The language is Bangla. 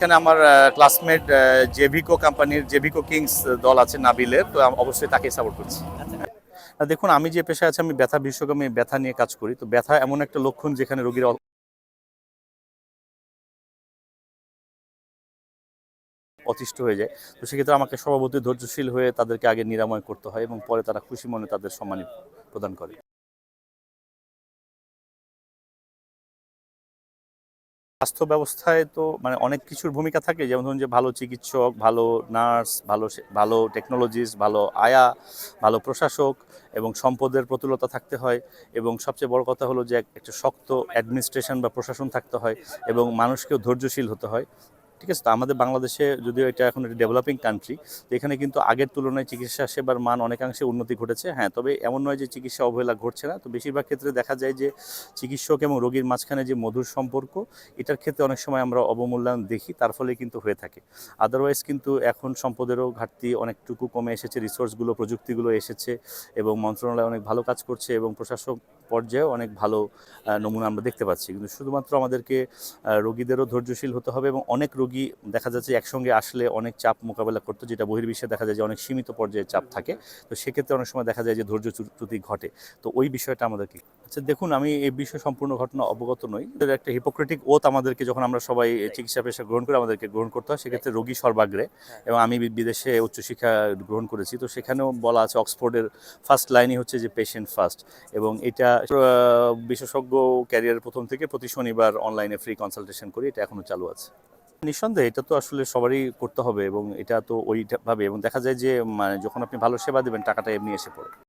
এখানে আমার ক্লাসমেট জেভিকো কোম্পানির জেভিকো কিংস দল আছে নাবিলের, তো অবশ্যই তাকে সাপোর্ট করছি। দেখুন, আমি যে পেশায় আছি, আমি ব্যথা বিশেষজ্ঞ, আমি ব্যথা নিয়ে কাজ করি, তো ব্যথা এমন একটা লক্ষণ যেখানে রোগীর অতিষ্ঠ হয়ে যায়। তো সেক্ষেত্রে আমাকে স্বভাবতই ধৈর্যশীল হয়ে তাদেরকে আগে নিরাময় করতে হয় এবং পরে তারা খুশি মনে তাদের সম্মানী প্রদান করে। স্বাস্থ্য ব্যবস্থায় তো মানে অনেক কিছুর ভূমিকা থাকে। যেমন ধরুন যে, ভালো চিকিৎসক, ভালো নার্স, ভালো ভালো টেকনোলজিস্ট ভালো আয়া, ভালো প্রশাসক এবং সম্পদের প্রতুলতা থাকতে হয় এবং সবচেয়ে বড় কথা হলো যে, এক- একটা শক্ত অ্যাডমিনিস্ট্রেশন বা প্রশাসন থাকতে হয় এবং মানুষকেও ধৈর্যশীল হতে হয়। ঠিক আছে, তো আমাদের বাংলাদেশে যদিও এটা এখন একটা ডেভেলপিং কান্ট্রি এখানে কিন্তু আগের তুলনায় চিকিৎসা সেবার মান অনেকাংশে উন্নতি ঘটেছে। হ্যাঁ তবে এমন নয় যে চিকিৎসা অবহেলা ঘটছে না, তো বেশিরভাগ ক্ষেত্রে দেখা যায় যে চিকিৎসক এবং রোগীর মাঝখানে যে মধুর সম্পর্ক, এটার ক্ষেত্রে অনেক সময় আমরা অবমূল্যায়ন দেখি, তার ফলে কিন্তু হয়ে থাকে। আদারওয়াইজ কিন্তু এখন সম্পদেরও ঘাটতি অনেকটুকু কমে এসেছে রিসোর্সগুলো প্রযুক্তিগুলো এসেছে এবং মন্ত্রণালয় অনেক ভালো কাজ করছে এবং প্রশাসক পর্যায়েও অনেক ভালো নমুনা আমরা দেখতে পাচ্ছি। কিন্তু শুধুমাত্র আমাদেরকে রোগীদেরও ধৈর্যশীল হতে হবে এবং অনেক রোগী দেখা যাচ্ছে একসঙ্গে আসলে অনেক চাপ মোকাবেলা করতো যেটা বহির্বিশ্বে দেখা যায় যে অনেক সীমিত পর্যায়ে চাপ থাকে। তো সেক্ষেত্রে অনেক সময় দেখা যায় যে ধৈর্য চ্যু- চ্যুতি ঘটে। তো ওই বিষয়টা আমাদেরকে আচ্ছা দেখুন আমি এই বিষয়ে সম্পূর্ণ ঘটনা অবগত নই। একটা হিপোক্রেটিক ওথ আমাদেরকে যখন আমরা সবাই চিকিৎসা পেশা গ্রহণ করে আমাদেরকে গ্রহণ করতে হয় সেক্ষেত্রে রোগী সর্বাগ্রে। এবং আমি বিদেশে উচ্চশিক্ষা গ্রহণ করেছি। তো সেখানেও বলা আছে অক্সফোর্ডের ফার্স্ট লাইনই হচ্ছে যে পেশেন্ট ফার্স্ট এবং এটা বিশেষজ্ঞ ক্যারিয়ারের প্রথম থেকে প্রতি শনিবার অনলাইনে ফ্রি কনসালটেশন করি এটা এখনও চালু আছে। নিঃসন্দেহে এটা তো আসলে সবারই করতে হবে এবং এটা তো ওইভাবে এবং দেখা যায় যে মানে যখন আপনি ভালো সেবা দেবেন, টাকাটা এমনি এসে পড়ে।